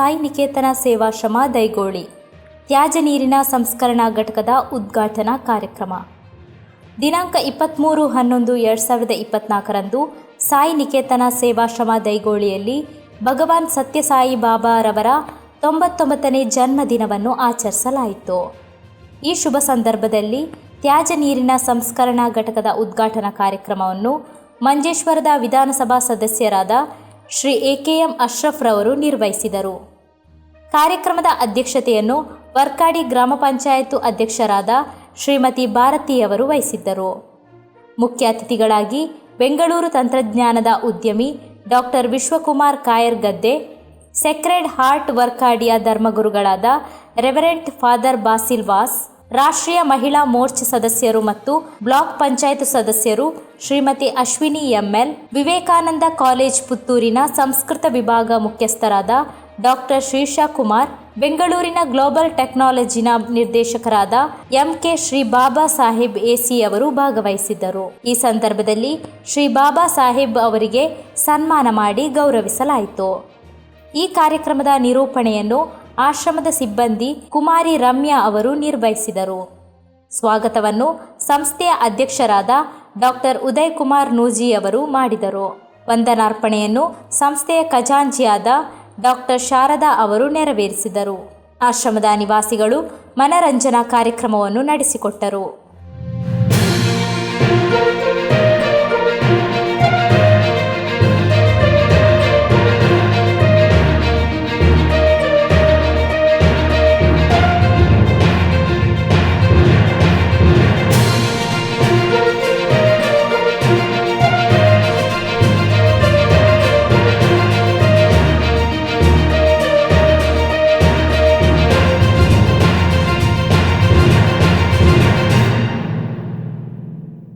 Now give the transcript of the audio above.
ಸಾಯಿ ನಿಕೇತನ ಸೇವಾಶ್ರಮ ದೈಗೋಳಿ. ತ್ಯಾಜ್ಯ ನೀರಿನ ಸಂಸ್ಕರಣಾ ಘಟಕದ ಉದ್ಘಾಟನಾ ಕಾರ್ಯಕ್ರಮ. ದಿನಾಂಕ ಇಪ್ಪತ್ತ್ಮೂರು ಹನ್ನೊಂದು ಎರಡು ಸಾವಿರದ ಇಪ್ಪತ್ನಾಲ್ಕರಂದು ಸಾಯಿ ನಿಕೇತನ ಸೇವಾಶ್ರಮ ದೈಗೋಳಿಯಲ್ಲಿ ಭಗವಾನ್ ಸತ್ಯಸಾಯಿ ಬಾಬಾರವರ ತೊಂಬತ್ತೊಂಬತ್ತನೇ ಜನ್ಮದಿನವನ್ನು ಆಚರಿಸಲಾಯಿತು. ಈ ಶುಭ ಸಂದರ್ಭದಲ್ಲಿ ತ್ಯಾಜ್ಯ ನೀರಿನ ಸಂಸ್ಕರಣಾ ಘಟಕದ ಉದ್ಘಾಟನಾ ಕಾರ್ಯಕ್ರಮವನ್ನು ಮಂಜೇಶ್ವರದ ವಿಧಾನಸಭಾ ಸದಸ್ಯರಾದ Shri A K M Ashraf ರವರು ನಿರ್ವಹಿಸಿದರು. ಕಾರ್ಯಕ್ರಮದ ಅಧ್ಯಕ್ಷತೆಯನ್ನು ವರ್ಕಾಡಿ ಗ್ರಾಮ ಪಂಚಾಯತ್ ಅಧ್ಯಕ್ಷರಾದ ಶ್ರೀಮತಿ ಭಾರತಿಯವರು ವಹಿಸಿದ್ದರು. ಮುಖ್ಯ ಅತಿಥಿಗಳಾಗಿ ಬೆಂಗಳೂರು ತಂತ್ರಜ್ಞಾನದ ಉದ್ಯಮಿ doctor Vishwakumar Kayargadde sacred heart ವರ್ಕಾಡಿಯ ಧರ್ಮಗುರುಗಳಾದ ರೆವರೆಂಟ್ ಫಾದರ್ ಬಾಸಿಲ್ ವಾಸ್ ರಾಷ್ಟ್ರೀಯ ಮಹಿಳಾ ಮೋರ್ಚಾ ಸದಸ್ಯರು ಮತ್ತು ಬ್ಲಾಕ್ ಪಂಚಾಯತ್ ಸದಸ್ಯರು ಶ್ರೀಮತಿ ಅಶ್ವಿನಿ ಎಂಎಲ್, ವಿವೇಕಾನಂದ ಕಾಲೇಜ್ ಪುತ್ತೂರಿನ ಸಂಸ್ಕೃತ ವಿಭಾಗ ಮುಖ್ಯಸ್ಥರಾದ ಡಾಕ್ಟರ್ ಶ್ರೀಶಾ ಕುಮಾರ್, ಬೆಂಗಳೂರಿನ ಗ್ಲೋಬಲ್ ಟೆಕ್ನಾಲಜಿನ ನಿರ್ದೇಶಕರಾದ ಎಂಕೆ ಶ್ರೀ ಬಾಬಾ ಸಾಹೇಬ್ ಎಸಿ ಅವರು ಭಾಗವಹಿಸಿದ್ದರು. ಈ ಸಂದರ್ಭದಲ್ಲಿ ಶ್ರೀ ಬಾಬಾ ಸಾಹೇಬ್ ಅವರಿಗೆ ಸನ್ಮಾನ ಮಾಡಿ ಗೌರವಿಸಲಾಯಿತು. ಈ ಕಾರ್ಯಕ್ರಮದ ನಿರೂಪಣೆಯನ್ನು ಆಶ್ರಮದ ಸಿಬ್ಬಂದಿ ಕುಮಾರಿ ರಮ್ಯಾ ಅವರು ನಿರ್ವಹಿಸಿದರು. ಸ್ವಾಗತವನ್ನು ಸಂಸ್ಥೆಯ ಅಧ್ಯಕ್ಷರಾದ ಡಾಕ್ಟರ್ ಉದಯ್ ಕುಮಾರ್ ನೂಜಿ ಅವರು ಮಾಡಿದರು. ವಂದನಾರ್ಪಣೆಯನ್ನು ಸಂಸ್ಥೆಯ ಖಜಾಂಜಿಯಾದ ಡಾಕ್ಟರ್ ಶಾರದಾ ಅವರು ನೆರವೇರಿಸಿದರು. ಆಶ್ರಮದ ನಿವಾಸಿಗಳು ಮನರಂಜನಾ ಕಾರ್ಯಕ್ರಮವನ್ನು ನಡೆಸಿಕೊಟ್ಟರು.